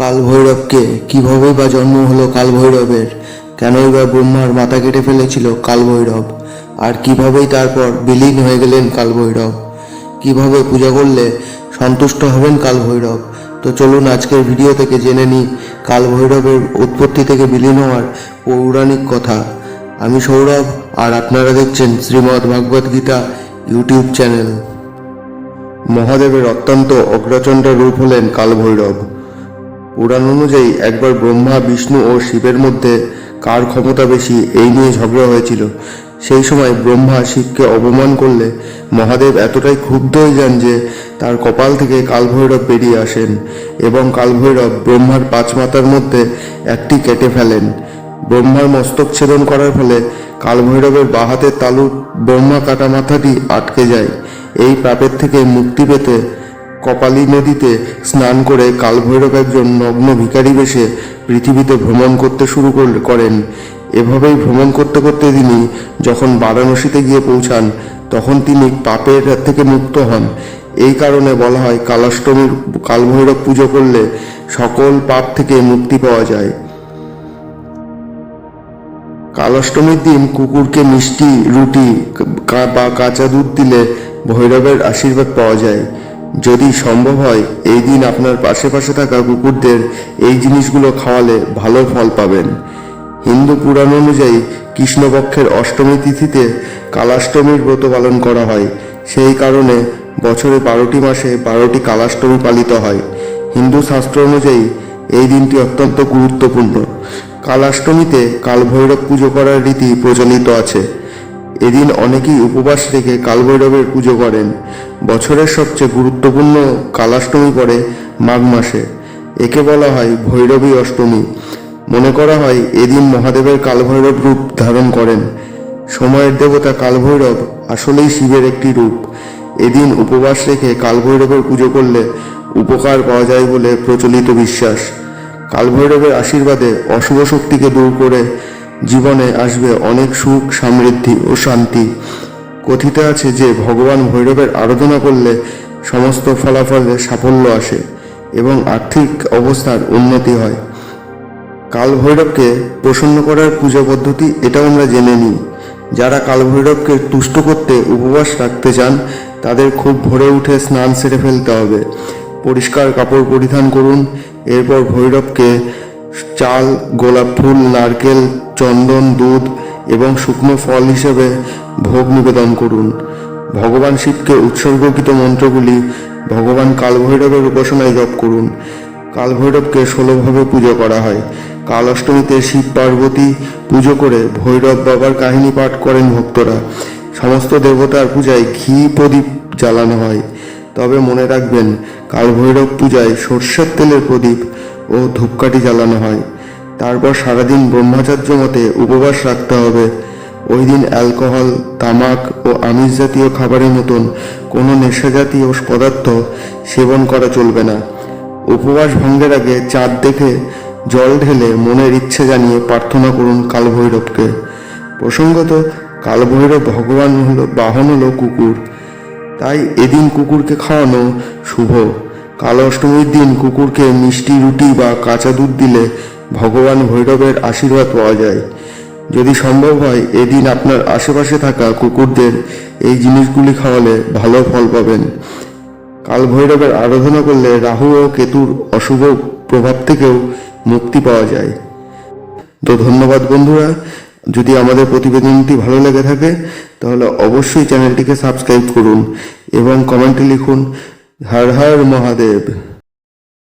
কাল ভৈরবকে কীভাবে বা জন্ম হলো কালভৈরবের? কেনই বা ব্রহ্মার মাথা কেটে ফেলেছিল কালভৈরব? আর কিভাবেই তারপর বিলীন হয়ে গেলেন কালভৈরব? কীভাবে পূজা করলে সন্তুষ্ট হবেন কাল ভৈরব তো চলুন আজকের ভিডিও থেকে জেনে নিই কাল ভৈরবের উৎপত্তি থেকে বিলীন হওয়ার পৌরাণিক কথা। আমি সৌরভ, আর আপনারা দেখছেন শ্রীমদ্ ভাগবত গীতা ইউটিউব চ্যানেল। মহাদেবের অত্যন্ত অগ্রচণ্ড রূপ হলেন কালভৈরব। পুরাণ অনুযায়ী একবার ব্রহ্মা, বিষ্ণু ও শিবের মধ্যে কার ক্ষমতা বেশি এই নিয়ে ঝগড়া হয়েছিল। সেই সময় ব্রহ্মা শিবকে অপমান করলে মহাদেব এতটাই ক্ষুব্ধ হয়ে যান যে তার কপাল থেকে কালভৈরব বেরিয়ে আসেন এবং কালভৈরব ব্রহ্মার পাঁচ মাথার মধ্যে একটি কেটে ফেলেন। ব্রহ্মার মস্তক ছেদন করার ফলে কালভৈরবের বাঁ হাতের তালুর ব্রহ্মা কাটা মাথাটি আটকে যায়। এই পাপের থেকে মুক্তি পেতে কপালী নদীতে স্নান করে কালভৈরব একজন নগ্ন ভিখারি বেশে পৃথিবীতে ভ্রমণ করতে শুরু করেন। এভাবেই ভ্রমণ করতে করতে তিনি যখন বারাণসীতে গিয়ে পৌঁছান, তখন তিনি পাপের থেকে মুক্ত হন। এই কারণে বলা হয় কালাষ্টমীর কালভৈরব পুজো করলে সকল পাপ থেকে মুক্তি পাওয়া যায়। কালাষ্টমীর দিন কুকুরকে মিষ্টি, রুটি বা কাঁচা দুধ দিলে ভৈরবের আশীর্বাদ পাওয়া যায়। যদি সম্ভব হয়, এই দিন আপনার পাশে পাশে থাকা কুকুরদের এই জিনিসগুলো খাওয়ালে ভালো ফল পাবেন। হিন্দু পুরাণ অনুযায়ী কৃষ্ণপক্ষের অষ্টমী তিথিতে কালাষ্টমীর ব্রত পালন করা হয়। সেই কারণে বছরে বারোটি মাসে বারোটি কালাষ্টমী পালিত হয়। হিন্দু শাস্ত্র অনুযায়ী এই দিনটি অত্যন্ত গুরুত্বপূর্ণ। কালাষ্টমীতে কালভৈরব পুজো করার রীতি প্রচলিত আছে। এদিন অনেকেই উপবাস রেখে কালভৈরবের পুজো করেন। বছরের সবচেয়ে গুরুত্বপূর্ণ কালাষ্টমী পড়ে মাঘ মাসে। একে বলা হয় ভৈরবী অষ্টমী। মনে করা হয় এদিন মহাদেবের কালভৈরব রূপ ধারণ করেন। সময়ের দেবতা কালভৈরব আসলেই শিবের একটি রূপ। এদিন উপবাস রেখে কালভৈরবের পুজো করলে উপকার পাওয়া যায় বলে প্রচলিত বিশ্বাস। কালভৈরবের আশীর্বাদে অশুভ শক্তিকে দূর করে জীবনে আসবে অনেক সুখ, সমৃদ্ধি ও শান্তি। কথিত আছে যে, ভগবান ভৈরবের আরাধনা করলে সমস্ত ফলাফলে সাফল্য আসে এবং আর্থিক অবস্থার উন্নতি হয়। কাল ভৈরবকে প্রসন্ন করার পূজা পদ্ধতি এটাও আমরা জেনে নিই। যারা কাল ভৈরবকে তুষ্ট করতে উপবাস রাখতে চান, তাদের খুব ভোরে উঠে স্নান সেরে ফেলতে হবে। পরিষ্কার কাপড় পরিধান করুন, এরপর ভৈরবকে চাল, গোলাপ ফুল, নারকেল, চন্দন, দুধ এবং শুকনো ফল হিসেবে ভোগ নিবেদন করুন। ভগবান শিবকে উৎসর্গকৃত মন্ত্রগুলি ভগবান কালভৈরবের উপাসনায় জপ করুন। কালভৈরবকে ষোলোভাবে পুজো করা হয়। কাল অষ্টমীতে শিব পার্বতী পুজো করে ভৈরব বাবার কাহিনী পাঠ করেন ভক্তরা। সমস্ত দেবতার পূজায় ঘি প্রদীপ জ্বালানো হয়। তবে মনে রাখবেন, কালভৈরব পূজায় সর্ষের তেলের প্রদীপ ও ধূপকাঠি জ্বালানো হয়। তারপর সারাদিন ব্রহ্মচার্য মতে উপবাস রাখতে হবে। ওই দিন অ্যালকোহল, তামাক ও আমিষ জাতীয় খাবারের মতন কোনো নেশা জাতীয় পদার্থ সেবন করা চলবে না। উপবাস ভঙ্গের আগে চাঁদ দেখে জল ঢেলে মনের ইচ্ছে জানিয়ে প্রার্থনা করুন কালভৈরবকে। প্রসঙ্গত, কালভৈরব ভগবান হলো বাহন হলো কুকুর। তাই এদিন কুকুরকে খাওয়ানো শুভ। কাল অষ্টমীর দিন কুকুরকে মিষ্টি রুটি বা কাঁচা দুধ দিলে ভগবান ভৈরবের আশীর্বাদ পাওয়া যায়। যদি সম্ভব হয়, এদিন আপনার আশেপাশে থাকা কুকুরদের এই জিনিসগুলি খাওয়ালে ভালো ফল পাবেন। কাল ভৈরবের আরাধনা করলে রাহু ও কেতুর অশুভ প্রভাব থেকেও মুক্তি পাওয়া যায়। তো ধন্যবাদ বন্ধুরা, যদি আমাদের প্রতিবেদনটি ভালো লেগে থাকে, তাহলে অবশ্যই চ্যানেলটিকে সাবস্ক্রাইব করুন এবং কমেন্টে লিখুন हर हर महादेव